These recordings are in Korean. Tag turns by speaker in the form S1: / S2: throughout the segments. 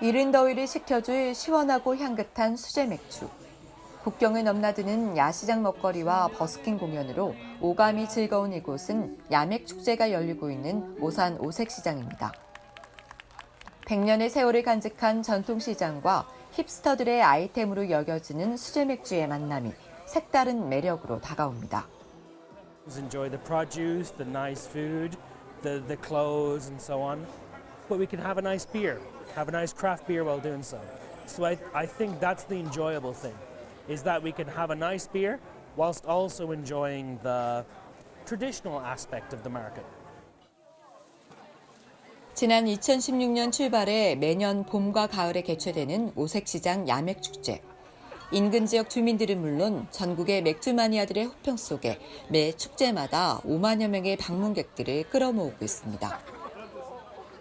S1: 이른 더위를 식혀줄 시원하고 향긋한 수제 맥주. 국경을 넘나드는 야시장 먹거리와 버스킹 공연으로 오감이 즐거운 이곳은 야맥 축제가 열리고 있는 오산 오색시장입니다. 100년의 세월을 간직한 전통시장과 힙스터들의 아이템으로 여겨지는 수제 맥주의 만남이 색다른 매력으로 다가옵니다.
S2: enjoy the produce, the nice food, the, the clothes, and so on. But we can have a nice beer, have a nice craft beer while doing so. So I, I think that's the enjoyable thing, is that we can have a nice beer whilst also enjoying the traditional aspect of the market.
S1: 지난 2016년 출발해 매년 봄과 가을에 개최되는 오색시장 야맥축제. 인근 지역 주민들은 물론 전국의 맥주 마니아들의 호평 속에 매 축제마다 5만여 명의 방문객들을 끌어모으고 있습니다.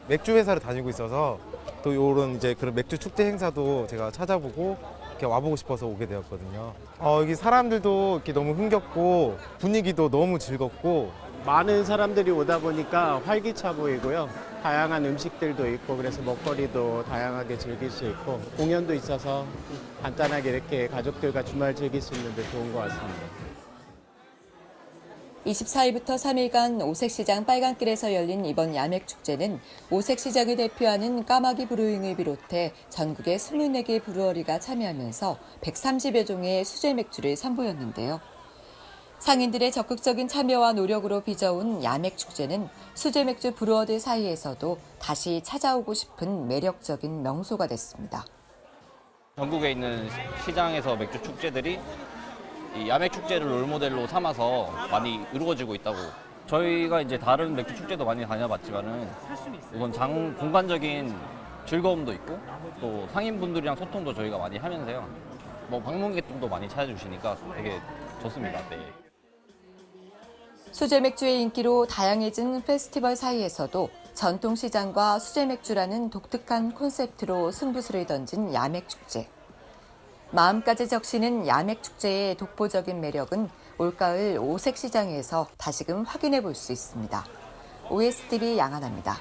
S3: 맥주 회사를 다니고 있어서 또 이런 이제 그런 맥주 축제 행사도 제가 찾아보고 이렇게 와보고 싶어서 오게 되었거든요. 어, 여기 사람들도 이렇게 너무 흥겹고 분위기도 너무 즐겁고
S4: 많은 사람들이 오다 보니까 활기차 보이고요. 다양한 음식들도 있고 그래서 먹거리도 다양하게 즐길 수 있고 공연도 있어서 간단하게 이렇게 가족들과 주말 즐길 수 있는데 좋은 것 같습니다.
S1: 24일부터 3일간 오색시장 빨간길에서 열린 이번 야맥축제는 오색시장을 대표하는 까마귀 브루잉을 비롯해 전국의 24개 브루어리가 참여하면서 130여 종의 수제 맥주를 선보였는데요. 상인들의 적극적인 참여와 노력으로 빚어온 야맥축제는 수제 맥주 브루어들 사이에서도 다시 찾아오고 싶은 매력적인 명소가 됐습니다.
S5: 전국에 있는 시- 시장에서 맥주 축제들이 이 야맥 축제를 롤모델로 삼아서 많이 이루어지고 있다고. 저희가 이제 다른 맥주 축제도 많이 다녀봤지만은 이건 장 공간적인 즐거움도 있고 또 상인분들이랑 소통도 저희가 많이 하면서요. 뭐 방문객들도 많이 찾아주시니까 되게 좋습니다. 네.
S1: 수제 맥주의 인기로 다양해진 페스티벌 사이에서도 전통시장과 수제 맥주라는 독특한 콘셉트로 승부수를 던진 야맥 축제. 마음까지 적시는 야맥 축제의 독보적인 매력은 올가을 오색시장에서 다시금 확인해 볼 수 있습니다. OSTV 양한합니다.